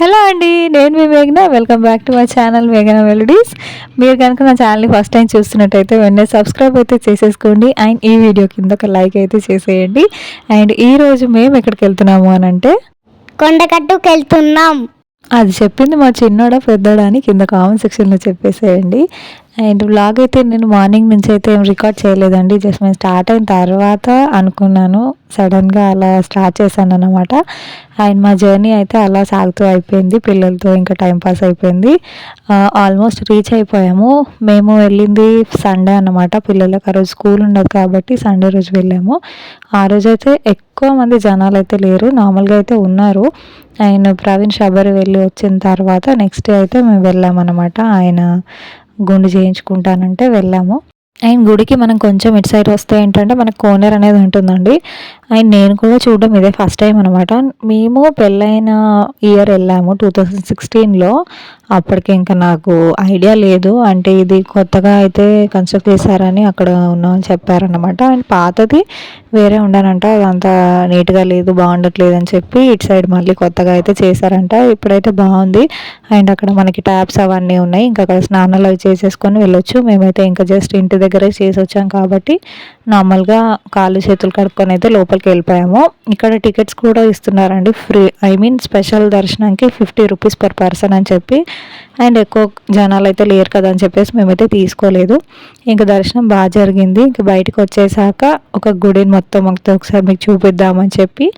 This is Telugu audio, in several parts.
హలో అండి నేను మీ మేఘన. Welcome back to my channel మేఘన మెలడీస్ మీరు కనుక నా ఛానల్ని ఫస్ట్ టైం చూస్తున్నట్టయితే వెంటనే సబ్స్క్రైబ్ అయితే చేసేసుకోండి. అండ్ ఈ వీడియో కింద ఒక లైక్ అయితే చేసేయండి. అండ్ ఈ రోజు మేము ఎక్కడికి వెళ్తున్నాము అని అంటే? కొండకట్టుకు వెళ్తున్నాం అది చెప్పింది మా చిన్నోడా పెద్దోడా అని కింద కామెంట్ సెక్షన్లో చెప్పేసేయండి. అండ్ వ్లాగ్ అయితే నేను మార్నింగ్ నుంచి అయితే ఏం రికార్డ్ చేయలేదండి. జస్ట్ మేము స్టార్ట్ అయిన తర్వాత అనుకున్నాను. సడన్గా అలా స్టార్ట్ చేశాను అనమాట అండ్ మా జర్నీ అయితే అలా సాగుతూ అయిపోయింది. పిల్లలతో ఇంకా టైంపాస్ అయిపోయింది. ఆల్మోస్ట్ రీచ్ అయిపోయాము. మేము వెళ్ళింది సండే అన్నమాట. పిల్లలకు ఆ రోజు స్కూల్ ఉండదు కాబట్టి సండే రోజు వెళ్ళాము. ఆ రోజు అయితే ఎక్కువ మంది జనాలు అయితే లేరు. నార్మల్గా అయితే ఉన్నారు. ఆయన ప్రవీణ్ షబరి వెళ్ళి వచ్చిన తర్వాత నెక్స్ట్ డే అయితే మేము వెళ్ళామన్నమాట. ఆయన గుండు చేయించుకుంటానంటే వెళ్ళాము. అండ్ గుడికి మనం కొంచెం ఇటు సైడ్ వస్తే ఏంటంటే మనకు కోనేరు అనేది ఉంటుందండి. అండ్ నేను కూడా చూడడం ఇదే ఫస్ట్ టైం అనమాట మేము పెళ్ళైన ఇయర్ వెళ్ళాము టూ థౌజండ్ సిక్స్టీన్లో. అప్పటికి ఇంకా నాకు ఐడియా లేదు. అంటే ఇది కొత్తగా అయితే కన్స్ట్రక్ట్ చేశారని అక్కడ ఉన్న చెప్పారనమాట అండ్ పాతది వేరే ఉండనంట. అదంతా నీట్గా లేదు బాగుండట్లేదు అని చెప్పి ఇటు సైడ్ మళ్ళీ కొత్తగా అయితే చేశారంట. ఇప్పుడైతే బాగుంది. అండ్ అక్కడ మనకి ట్యాప్స్ అవన్నీ ఉన్నాయి. ఇంకా అక్కడ స్నానాలు అవి చేసేసుకొని వెళ్ళొచ్చు. మేమైతే ఇంకా జస్ట్ ఇంటి దగ్గరే చేసి వచ్చాం కాబట్టి నార్మల్గా కాళ్ళు చేతులు కడుక్కొని అయితే లోపల లోపలికి వెళ్ళిపోయాము. ఇక్కడ టికెట్స్ కూడా ఇస్తున్నారండి. ఫ్రీ ఐ మీన్ స్పెషల్ దర్శనానికి ఫిఫ్టీ రూపీస్ పర్ పర్సన్ అని చెప్పి. అండ్ ఎక్కువ జనాలు అయితే లేరు కదా అని చెప్పేసి మేమైతే తీసుకోలేదు. ఇంకా దర్శనం బాగా జరిగింది. ఇంక బయటకు వచ్చేసాక ఒక గుడిని మొత్తం మొత్తం ఒకసారి మీకు చూపిద్దామని చెప్పి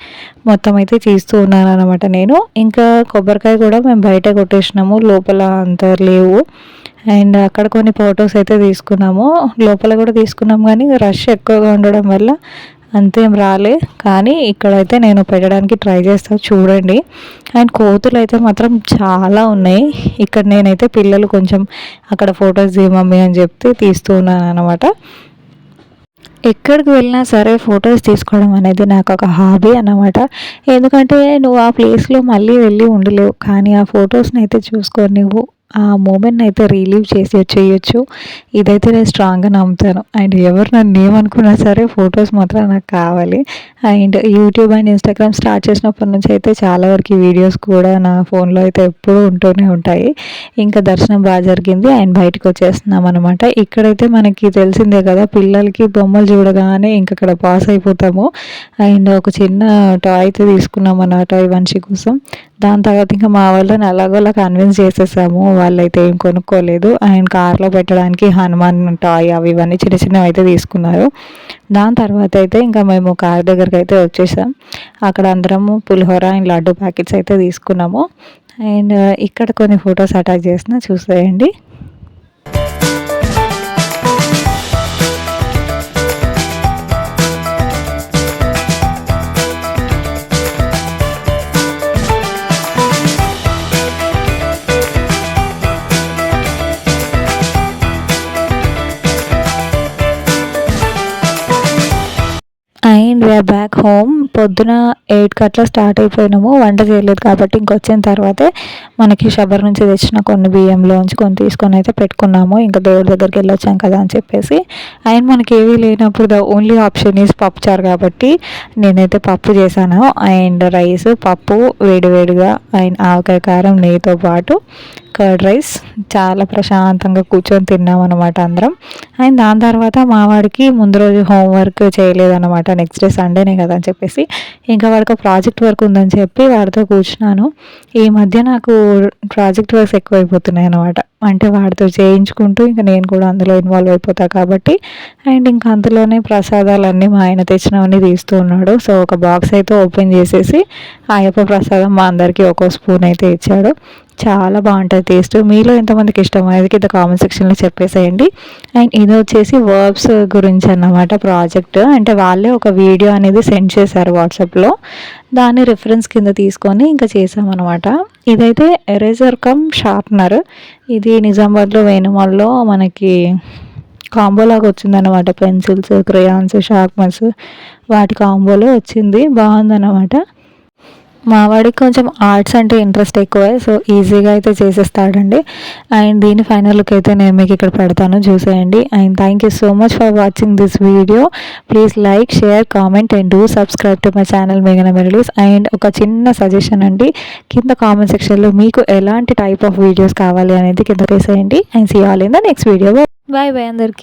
మొత్తం అయితే తీస్తూ ఉన్నాను అనమాట నేను. ఇంకా కొబ్బరికాయ కూడా మేము బయట కొట్టేసినాము. లోపల అంత లేవు. అండ్ అక్కడ కొన్ని ఫొటోస్ అయితే తీసుకున్నాము. లోపల కూడా తీసుకున్నాము కానీ రష్ ఎక్కువగా ఉండడం వల్ల అంతేం రాలే. కానీ ఇక్కడైతే నేను పెట్టడానికి ట్రై చేస్తాను చూడండి. అండ్ కోతులు అయితే మాత్రం చాలా ఉన్నాయి. ఇక్కడ నేనైతే పిల్లలు కొంచెం అక్కడ ఫొటోస్ తీయమమ్మీ అని చెప్తే తీస్తూ ఉన్నాను అనమాట ఎక్కడికి వెళ్ళినా సరే ఫొటోస్ తీసుకోవడం అనేది నాకు ఒక హాబీ అన్నమాట. ఎందుకంటే నువ్వు ఆ ప్లేస్లో మళ్ళీ వెళ్ళి ఉండలేవు. కానీ ఆ ఫొటోస్ని అయితే చూసుకొని నువ్వు ఆ మూమెంట్ని అయితే రిలీవ్ చేసి చేయొచ్చు. ఇదైతే నేను స్ట్రాంగ్గా నమ్ముతాను. అండ్ ఎవరు నన్ను ఏమనుకున్నా సరే ఫొటోస్ మాత్రం నాకు కావాలి. And YouTube and Instagram start చేసినప్పటి నుంచి అయితే చాలా వరకు వీడియోస్ కూడా నా ఫోన్లో అయితే ఎప్పుడూ ఉంటూనే ఉంటాయి. ఇంకా దర్శనం బాగా జరిగింది. అండ్ బయటకు వచ్చేస్తున్నాం అనమాట ఇక్కడైతే మనకి తెలిసిందే కదా పిల్లలకి బొమ్మలు చూడగానే ఇంక అక్కడ పాస్ అయిపోతాము. అండ్ ఒక చిన్న టాయ్ అయితే తీసుకున్నాం అన్నమాట ఈ మనిషి కోసం. దాని తర్వాత ఇంకా మా వాళ్ళని ఎలాగోలా కన్విన్స్ చేసేసాము. వాళ్ళైతే ఏం కొనుక్కోలేదు. అండ్ కార్లో పెట్టడానికి హనుమాన్ టాయ్ అవి ఇవన్నీ చిన్న చిన్నవి అయితే తీసుకున్నారు. దాని తర్వాత అయితే ఇంకా మేము కార్ దగ్గరికి అయితే వచ్చేసాం. అక్కడ అందరము పులిహోర అండ్ లడ్డు ప్యాకెట్స్ అయితే తీసుకున్నాము. అండ్ ఇక్కడ కొన్ని ఫొటోస్ అటాచ్ చేసిన చూసేయండి. అండ్ వీఆర్ బ్యాక్ హోమ్ పొద్దున ఎయిట్కి అట్లా స్టార్ట్ అయిపోయినాము. వంట చేయలేదు కాబట్టి ఇంకొచ్చిన తర్వాతే మనకి షబర్ నుంచి తెచ్చిన కొన్ని బియ్యంలోంచి కొన్ని తీసుకొని అయితే పెట్టుకున్నాము. ఇంకా దేవుడి దగ్గరికి వెళ్ళొచ్చాం కదా అని చెప్పేసి. అండ్ మనకి ఏవి లేనప్పుడు ద ఓన్లీ ఆప్షన్ ఈజ్ పప్పు చారు కాబట్టి నేనైతే పప్పు చేశాను. అండ్ రైస్ పప్పు వేడివేడిగా అండ్ ఆవకాయ కారం నెయ్యితో పాటు కర్డ్ రైస్. చాలా ప్రశాంతంగా కూర్చొని తిన్నాం అనమాట అందరం. అండ్ దాని తర్వాత మా వాడికి ముందు రోజు హోంవర్క్ చేయలేదన్నమాట. నెక్స్ట్ డే సండేనే కదా అని చెప్పేసి. ఇంకా వాడికి ప్రాజెక్ట్ వర్క్ ఉందని చెప్పి వాడితో కూర్చున్నాను. ఈ మధ్య నాకు ప్రాజెక్ట్ వర్క్స్ ఎక్కువైపోతున్నాయి అనమాట అంటే వాడితో చేయించుకుంటూ ఇంకా నేను కూడా అందులో ఇన్వాల్వ్ అయిపోతా కాబట్టి. అండ్ ఇంకా అందులోనే ప్రసాదాలన్నీ మా ఆయన తెచ్చినవన్నీ తీస్తూ ఉన్నాడు. సో ఒక బాక్స్ అయితే ఓపెన్ చేసేసి అయ్యప్ప ప్రసాదం మా అందరికీ ఒక్కో స్పూన్ అయితే ఇచ్చాడు. చాలా బాగుంటుంది టేస్ట్ మీలో ఎంతమందికి ఇష్టం అనేది కింద కామెంట్ సెక్షన్లో చెప్పేసేయండి. అండ్ ఇది వచ్చేసి వర్బ్స్ గురించి అన్నమాట ప్రాజెక్ట్ అంటే వాళ్ళే ఒక వీడియో అనేది సెండ్ చేశారు వాట్సాప్లో దాన్ని రిఫరెన్స్ కింద తీసుకొని ఇంకా చేసామన్నమాట ఇదైతే ఎరేజర్ కమ్ షార్ప్నర్ ఇది నిజామాబాద్లో వేణుమాల్లో మనకి కాంబోలాగా వచ్చిందనమాట పెన్సిల్స్ క్రేయాన్స్ షార్ప్నర్స్ వాటి కాంబోలో వచ్చింది. బాగుందన్నమాట. మా వాడికి కొంచెం ఆర్ట్స్ అంటే ఇంట్రెస్ట్ ఎక్కువే సో ఈజీగా అయితే చేసేస్తాడండి. అండ్ దీని ఫైనల్ లుక్ అయితే నేను మీకు ఇక్కడ పెడతాను చూసేయండి. And thank you so much for watching this video please like share comment and do subscribe to my channel మేఘన మెరడీస్ అండ్ ఒక చిన్న సజెషన్ అండి కింద కామెంట్ సెక్షన్లో మీకు ఎలాంటి టైప్ ఆఫ్ వీడియోస్ కావాలి అనేది కింద వేసేయండి and see all in the next video bye bye అందరికీ.